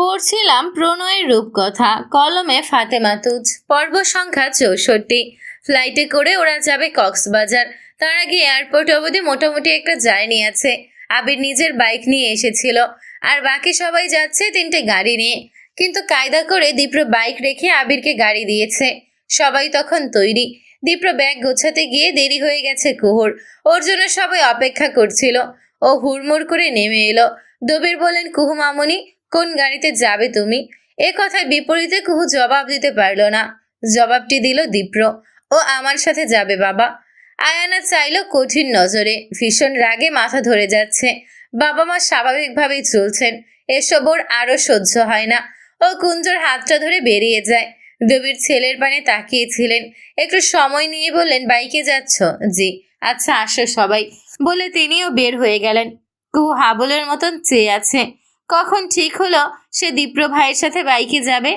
পড়ছিলাম প্রণয়ের রূপকথা, কলমে ফাতেমা তুজ। পর্ব সংখ্যা চৌষট্টি। ফ্লাইটে করে ওরা যাবে কক্সবাজার। তার আগে এয়ারপোর্ট অবধি মোটামুটি একটা জার্নি আছে। আবির নিজের বাইক নিয়ে এসেছিল। আর বাকি সবাই যাচ্ছে তিনটে গাড়ি নিয়ে। কিন্তু কায়দা করে দীপ্র বাইক রেখে আবিরকে গাড়ি দিয়েছে। সবাই তখন তৈরি। দীপ্র ব্যাগ গোছাতে গিয়ে দেরি হয়ে গেছে কুহুর। ওর জন্য সবাই অপেক্ষা করছিল। ও হুড়মুড় করে নেমে এলো। দবির বলেন কুহু মামুনি কোন গাড়িতে যাবে তুমি? এ কথার বিপরীতে কুহু জবাব দিতে পারল না। জবাবটি দিল দীপ্র। ও আমার সাথে যাবে, বাবা। আয়ানা চাইলো কঠিন নজরে। ভীষণ রাগে মাথা ধরে যাচ্ছে। বাবা মা স্বাভাবিকভাবেই চলছেন। এসব ওর আরও সহ্য হয় না। ও কুঞ্জর হাতটা ধরে বেরিয়ে যায়। দেবীর ছেলের পানে তাকিয়েছিলেন। একটু সময় নিয়ে বললেন, বাইকে যাচ্ছ? জি। আচ্ছা আসো সবাই। বলে তিনিও বের হয়ে গেলেন। কুহু হাবলের মতন চেয়ে আছে। কখন ঠিক হলো? সে দীপ্র ভাইয়ের সাথে বাইকে যাবে?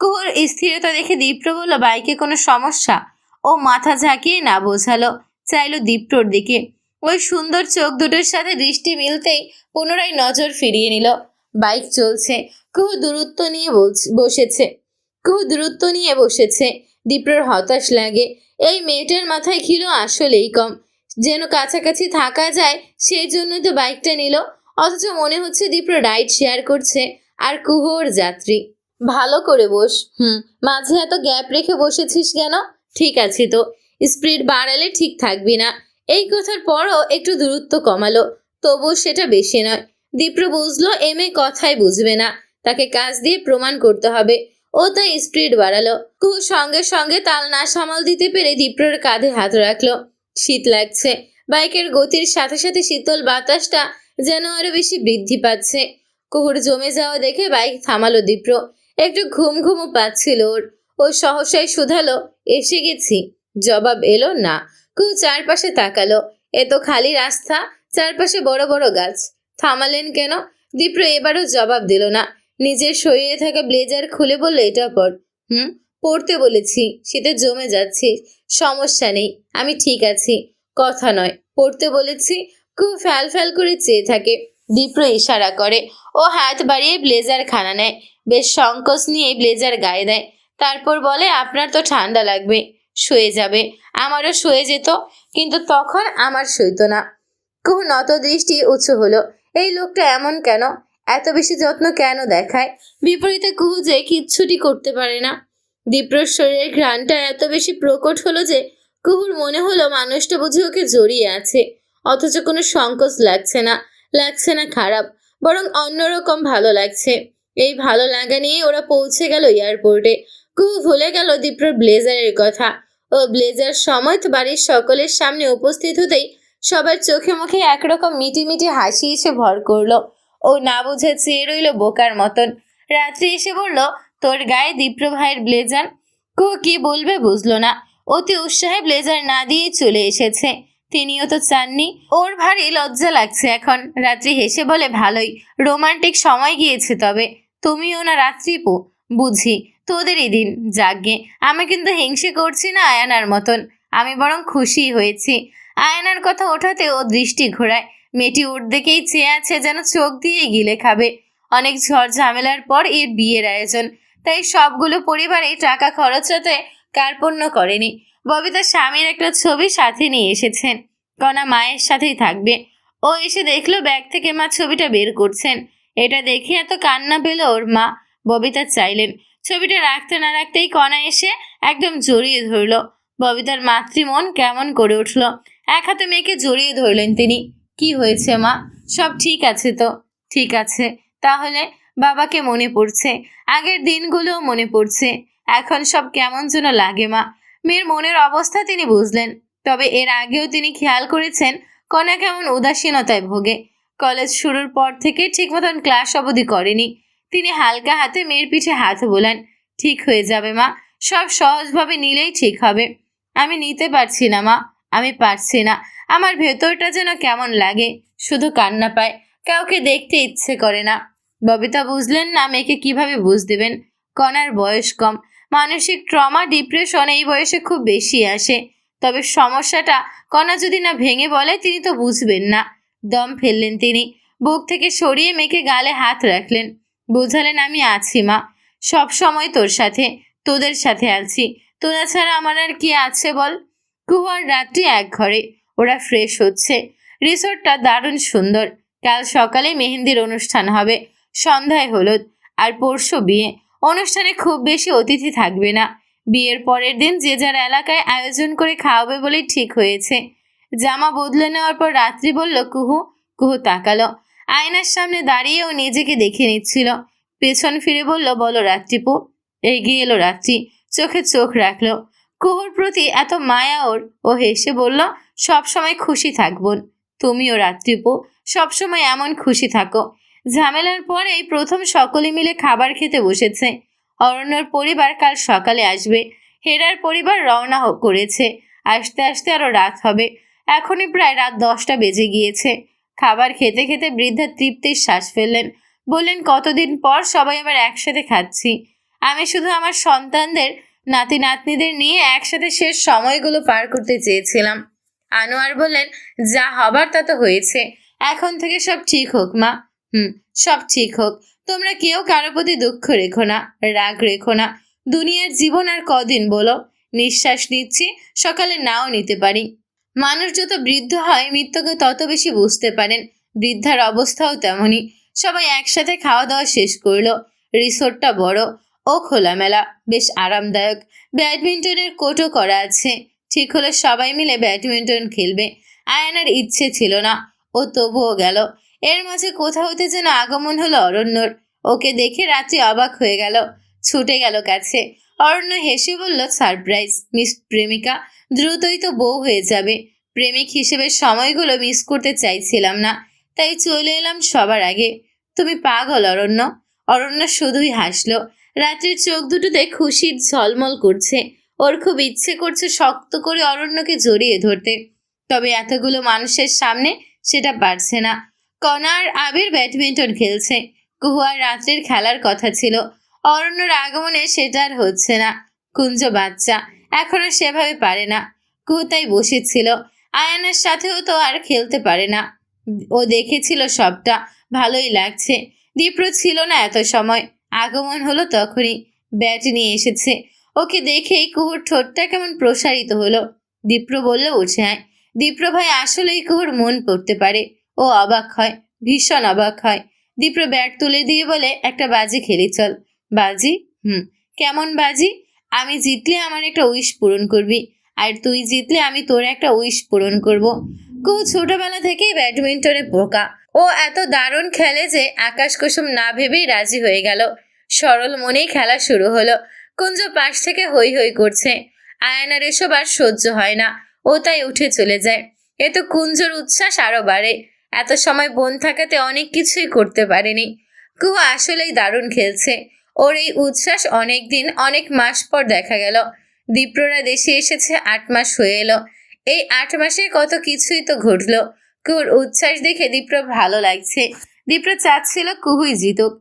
কুহুর স্থিরতা দেখে দীপ্র বলল, বাইকে কোনো সমস্যা? ও মাথা ঝাঁকিয়ে না বোঝালো, চাইলো দীপ্রর দিকে। ওই সুন্দর চোখ দুটোর সাথে দৃষ্টি মিলতেই পুনরায় নজর ফিরিয়ে নিল। বাইক চলছে। কুহু দূরত্ব নিয়ে বসেছে। কুহু দূরত্ব নিয়ে বসেছে। দীপ্রর হতাশ লাগে। এই মেয়েটার মাথায় কিলো আসলেই কম। যেন কাছাকাছি থাকা যায়, সেই জন্যই তো বাইকটা নিল। অথচ মনে হচ্ছে দীপ্র রাইড শেয়ার করছে। আর কুহুর যাত্রী। ভালো করে বস। হুম, মাঝে এত গ্যাপ রেখে বসেছিস কেন? ঠিক আছে তো। স্পিড বাড়ালে ঠিক থাকবি না। এই কথার পরও একটু দূরত্ব কমালো। তবু সেটা বেশি নয়। দীপ্র বুঝলো, এম এ কথাই বুঝবে না। তাকে কাজ দিয়ে প্রমাণ করতে হবে। ও তাই স্পিড বাড়ালো। কুহু সঙ্গে সঙ্গে তাল না সামাল দিতে পেরে দীপ্রর কাঁধে হাত রাখল। শীত লাগছে। বাইকের গতির সাথে সাথে শীতল বাতাসটা যেন আরও বেশি বৃদ্ধি পাচ্ছে। কুহুর জমে যাওয়া দেখে বাইক থামালো দীপ্র। একটু ঘুম ঘুমও পাচ্ছিল ওর। ও সহসায় শুধালো, এসে গেছি। জবাব এলো না। কুহু চারপাশে তাকালো। এ তো খালি রাস্তা, চারপাশে বড় বড় গাছ। থামালেন কেন? দীপ্র এবারও জবাব দিল না। নিজের শরীরে থাকা ব্লেজার খুলে বলল, এটা পর। হুম? পড়তে বলেছি, শীতে জমে যাচ্ছি। সমস্যা নেই, আমি ঠিক আছি। কথা নয়, পড়তে বলেছি খুব ফ্যাল ফ্যাল করে চেয়ে থাকে। দীপ্র ইশারা করে, ও হাত বাড়িয়ে ব্লেজার খানা নেয়। বেশ সংকোচ নিয়ে ব্লেজার গায়ে দেয়। তারপর বলে, আপনার তো ঠান্ডা লাগবে, শুয়ে যাবে। আমারও শুয়ে যেত, কিন্তু তখন আমার সইতো না। কুহু নত দৃষ্টি উঁচু হলো, এই লোকটা এমন কেন? এত বেশি যত্ন কেন দেখায়? বিপরীতে কুহু যে কিচ্ছুটি করতে পারে না। দীপ্রর শরীরের ঘ্রাণটা এত বেশি প্রকট হলো যে কুহুর মনে হলো মানুষটা বুঝি ওকে জড়িয়ে আছে। অথচ কোনো সংকোচ লাগছে না লাগছে না খারাপ, বরং অন্যরকম ভালো লাগছে। এই ভালো লাগা নিয়ে ওরা পৌঁছে গেল এয়ারপোর্টে। কুহু ভুলে গেল দীপ্রর ব্লেজারের কথা। ও ব্লেজার সময় বাড়ির সকলের সামনে উপস্থিত হতেই সবার চোখে মুখে একরকম মিটি মিটি হাসি এসে ভর করল। ও না বুঝে চেয়ে রইল বোকার মতন। রাত্রি এসে বলল, তোর গায়ে দীপ্র ভাইয়ের ব্লেজার? কু কি বলবে বুঝলো না। অতি উৎসাহে ব্লেজার না দিয়েই চলে এসেছে। তিনিও তো চাননি। ওর ভারী লজ্জা লাগছে এখন। রাত্রি হেসে বলে, ভালোই। রোমান্টিক সময় গিয়েছে তবে। তুমিও না রাত্রিপু বুঝি, তোদেরই দিন যাগে আমি কিন্তু হিংসে করছি না আয়ানার মতন। আমি বরং খুশি হয়েছি। আয়নার কথা ওঠাতে ও দৃষ্টি ঘোরায়। মেয়েটি ওর দিকেই চেয়ে আছে যেন চোখ দিয়ে গিলে খাবে। অনেক ঝড় ঝামেলার পর এর বিয়ের আয়োজন। তাই সবগুলো পরিবারে টাকা খরচাতে কার্পণ্য করেনি। ববিতা স্বামীর একটা ছবি সাথে নিয়ে এসেছেন। কণা মায়ের সাথেই থাকবে। ও এসে দেখল ব্যাগ থেকে মা ছবিটা বের করছেন। এটা দেখে এত কান্না পেল ওর মা। ববিতা চাইলেন। ছবিটা রাখতে না রাখতেই কণা এসে একদম জড়িয়ে ধরলো। ববিতার মাতৃমন কেমন করে উঠল। এক হাতে মেয়েকে জড়িয়ে ধরলেন তিনি। কি হয়েছে মা? সব ঠিক আছে তো? ঠিক আছে। তাহলে বাবাকে মনে পড়ছে। আগের দিনগুলোও মনে পড়ছে। এখন সব কেমন যেন লাগে মা। মেয়ের মনের অবস্থা তিনি বুঝলেন, তবে এর আগেও তিনি খেয়াল করেছেন কণা কেমন উদাসীনতায় ভোগে। কলেজ শুরুর পর থেকে ঠিক মতন ক্লাস অবধি করেনি। তিনি হালকা হাতে মেয়ের পিঠে হাত বোলান। ঠিক হয়ে যাবে মা, সব সহজভাবে নিলেই ঠিক হবে। আমি নিতে পারছি না মা, আমি পারছি না। আমার ভেতরটা যেন কেমন লাগে, শুধু কান্না পায়, কাউকে দেখতে ইচ্ছে করে না। ববিতা বুঝলেন না মেয়েকে কীভাবে বুঝ দেবেন। কণার বয়স কম মানসিক ট্রমা, ডিপ্রেশন এই বয়সে খুব বেশি আসে। তবে সমস্যাটা কণা যদি না ভেঙে বলে, তিনি তো বুঝবেন না। দম ফেললেন তিনি। বুক থেকে সরিয়ে মেয়েকে গালে হাত রাখলেন। বুঝালেন, আমি আছি, মা। সব সময় তোর সাথে, তোদের সাথে আছি। তোরা ছাড়া আমার আর কি আছে বল? কুহু আর রাত্রি এক ঘরে। ওরা ফ্রেশ হচ্ছে। রিসোর্টটা দারুণ সুন্দর। কাল সকালে মেহেন্দির অনুষ্ঠান হবে। সন্ধ্যায় হলুদ। আর পরশু বিয়ে। অনুষ্ঠানে খুব বেশি অতিথি থাকবে না। বিয়ের পরের দিন যে যার এলাকায় আয়োজন করে খাওয়াবে বলেই ঠিক হয়েছে। জামা বদলে নেওয়ার পর রাত্রি বলল, কুহু কুহু তাকালো। আয়নার সামনে দাঁড়িয়ে ও নিজেকে দেখে নিচ্ছিল। পেছন ফিরে বলল, বলো রাত্রিপু। এগিয়ে এলো রাত্রি, চোখে চোখ রাখল। কুহুর প্রতি এত মায়া ওর, ও হেসে বলল, সবসময় খুশি থাকবন তুমিও রাত্রিপু, সবসময় এমন খুশি থাকো। ঝামেলার পরেই প্রথম সকলে মিলে খাবার খেতে বসেছে। অরণ্যর পরিবার কাল সকালে আসবে। হেরার পরিবার রওনা করেছে। আসতে আসতে আরও রাত হবে। এখনই প্রায় রাত দশটা বেজে গিয়েছে। খাবার খেতে খেতে বৃদ্ধা তৃপ্তির শ্বাস ফেললেন। বললেন, কতদিন পর সবাই আবার একসাথে খাচ্ছি। আমি শুধু আমার সন্তানদের নাতি নাতনিদের নিয়ে একসাথে শেষ সময়গুলো পার করতে চেয়েছিলাম। আনোয়ার বললেন, যা হবার তা তো হয়েছে। এখন থেকে সব ঠিক হোক, মা। হুম, সব ঠিক হোক। তোমরা কেউ কারও প্রতি দুঃখ রেখো না, রাগ রেখো না। দুনিয়ার জীবন আর কদিন বলো? নিঃশ্বাস নিচ্ছি, সকালে নাও নিতে পারি। মানুষ যত বৃদ্ধ হয়, মৃত্যুকে তত বেশি বুঝতে পারেন। বৃদ্ধার অবস্থাও তেমনই। সবাই একসাথে খাওয়া দাওয়া শেষ করল। রিসোর্টটা বড় ও খোলামেলা, বেশ আরামদায়ক। ব্যাডমিন্টনের কোর্টও করা আছে। ঠিক হলো সবাই মিলে ব্যাডমিন্টন খেলবে। আয়ানার ইচ্ছে ছিল না ও তবুও গেল। এর মাঝে কোথাও হতে যেন আগমন হলো অরণ্যর। ওকে দেখে রাত্রি অবাক হয়ে গেল। ছুটে গেল কাছে। অরণ্য হেসে বলল, সারপ্রাইজ, মিস প্রেমিকা, দ্রুতই তো বউ হয়ে যাবে। প্রেমিক হিসেবে সময়গুলো মিস করতে চাইছিলাম না, তাই চলে এলাম সবার আগে। তুমি পাগল অরণ্য। অরণ্য শুধুই হাসলো। রাত্রির চোখ দুটোতে খুশির ঝলমল করছে। ওর খুব ইচ্ছে করছে শক্ত করে অরণ্যকে জড়িয়ে ধরতে। তবে এতগুলো মানুষের সামনে সেটা পারছে না। কণা আর আবির ব্যাডমিন্টন খেলছে। কুহু আর রাত্রির খেলার কথা ছিল। অরণ্যর আগমনে সেটা আর হচ্ছে না। কুঞ্জ বাচ্চা, এখনও সেভাবে পারে না। কুহু তাই বসেছিল। আয়ানের সাথেও তো আর খেলতে পারে না। ও দেখেছিল সবটা, ভালোই লাগছে। দীপ্র ছিল না এত সময়। আগমন হলো তখনই। ব্যাট নিয়ে এসেছে। ওকে দেখেই কুহুর ঠোঁটটা কেমন প্রসারিত হলো। দীপ্র বলল, উঠে আয়। দীপ্র ভাই, আসলেই কুহুর মন পড়তে পারে। ও অবাক হয়, ভীষণ অবাক হয়। দীপ্র ব্যাট তুলে দিয়ে বলে, একটা বাজি খেলি, চল। বাজি? হুম। কেমন বাজি? আমি জিতলে আমার একটা উইশ পূরণ করবি। আর তুই জিতলে আমি তোর একটা উইশ পূরণ করব। কুহু ছোটবেলা থেকেই ব্যাডমিন্টনে পোকা ও এত দারুণ খেলে যে আকাশ কুসুম না ভেবেই রাজি হয়ে গেল। সরল মনেই খেলা শুরু হলো। কুঞ্জ পাশ থেকে হই হই করছে। আয়নার এসব আর সহ্য হয় না। ও তাই উঠে চলে যায়। এ তো কুঞ্জর উচ্ছ্বাস আরও বাড়ে। এত সময় বোন থাকাতে অনেক কিছুই করতে পারেনি। কুহু আসলেই দারুণ খেলছে। ওর এই উচ্ছ্বাস অনেক দিন অনেক মাস পর দেখা গেল। দীপ্ররা দেশে এসেছে, আট মাস হয়ে এলো। এই আট মাসে কত কিছুই তো ঘটলো। কুহুর উচ্ছ্বাস দেখে দীপ্র ভালো লাগছে। দীপ্র চাচ্ছিল কুহুই জিতুক।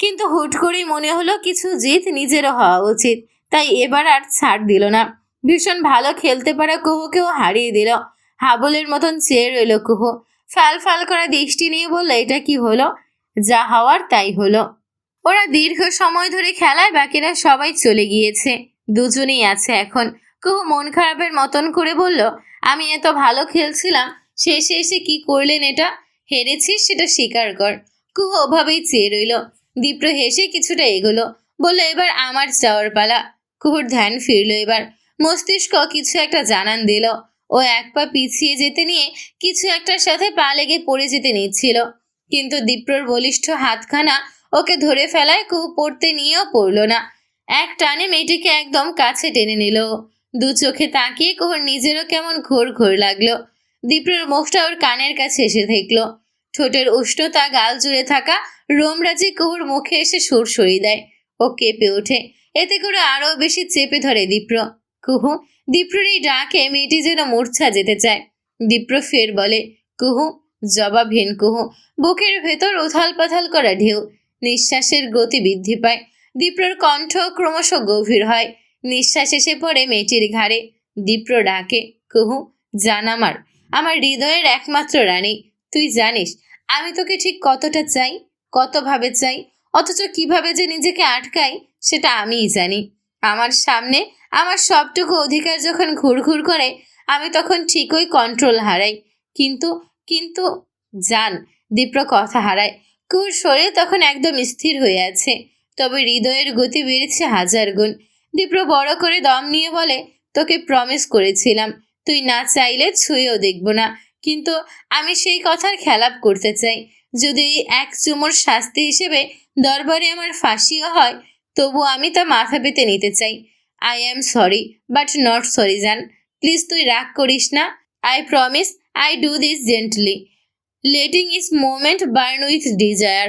কিন্তু হুট করেই মনে হলো কিছু জিত নিজেরও হওয়া উচিত। তাই এবার আর ছাড় দিল না। ভীষণ ভালো খেলতে পারা কুহুকেও হারিয়ে দিল। হাবলের মতন চেয়ে রইল কুহু। ফাল ফাল করা দৃষ্টি নিয়ে বলল, এটা কি হলো? যা হওয়ার তাই হলো। ওরা দীর্ঘ সময় ধরে খেলায় বাকিরা সবাই চলে গিয়েছে। দুজনেই আছে এখন। কুহু মন খারাপের মতন করে বলল, আমি এত ভালো খেলছিলাম, শেষে এসে কি করলেন এটা? হেরেছিস সেটা স্বীকার কর। কুহু ওভাবেই চেয়ে রইল। দীপ্র হেসে কিছুটা এগোলো। বলল, এবার আমার যাওয়ার পালা। কুহুর ধ্যান ফিরল এবার। মস্তিষ্ক কিছু একটা জানান দিল। ও এক পা পিছিয়ে যেতে নিয়ে কিছু একটার সাথে পা লেগে পড়ে যেতে নিচ্ছিল। কিন্তু দীপ্রর বলিষ্ঠ হাতখানা ওকে ধরে ফেলায় কুহু পড়তে নিয়েও পড়ল না। এক টানে মেয়েটিকে একদম কাছে টেনে নিল। দু চোখে তাকিয়ে কুহুর নিজেরও কেমন ঘোর ঘোর লাগল। দীপ্রর মুখটা ওর কানের কাছে এসে দেখল। ঠোঁটের উষ্ণতা, গাল জুড়ে থাকা রোমরাজি কুহুর মুখে এসে সুর সরিয়ে দেয়। ও কেঁপে ওঠে। এতে করে আরও বেশি চেপে ধরে দীপ্র। কুহু, দীপ্রর এই ডাকে মেয়েটি যেন মূর্ছা যেতে চায়। দীপ্র ফের বলে, কুহু, জবাবহীন কুহু, বুকের ভেতর উথাল পাথাল করা ঢেউ। নিঃশ্বাসের গতি বৃদ্ধি পায়। দীপ্রর কণ্ঠ ক্রমশ গভীর হয়। নিঃশ্বাস এসে পড়ে মেয়েটির ঘাড়ে। দীপ্র ডাকে, কুহু, জান আমার আমার হৃদয়ের একমাত্র রানী। তুই জানিস, আমি তোকে ঠিক কতটা চাই, কতভাবে চাই, অথচ কীভাবে যে নিজেকে আটকাই, সেটা আমিই জানি। আমার সামনে আমার সবটুকু অধিকার যখন ঘুরঘুর করে, আমি তখন ঠিকই কন্ট্রোল হারাই। কিন্তু কিন্তু, জান, দীপ্র কথা হারায়। কুর শরীর তখন একদম স্থির হয়ে আছে, তবে হৃদয়ের গতি বেড়েছে হাজার গুণ। দীপ্র বড় করে দম নিয়ে বলে, তোকে প্রমিস করেছিলাম, তুই না চাইলে ছুঁয়েও দেখব না। কিন্তু আমি সেই কথার খেলাপ করতে চাই। যদি এক চুমোর শাস্তি হিসেবে দরবারে আমার ফাঁসিও হয় তবু আমি তা মাথা পেতে নিতে চাই। I am sorry but not sorry জান। প্লিজ তুই রাগ করিস না। I promise I do this gently letting is moment burn with desire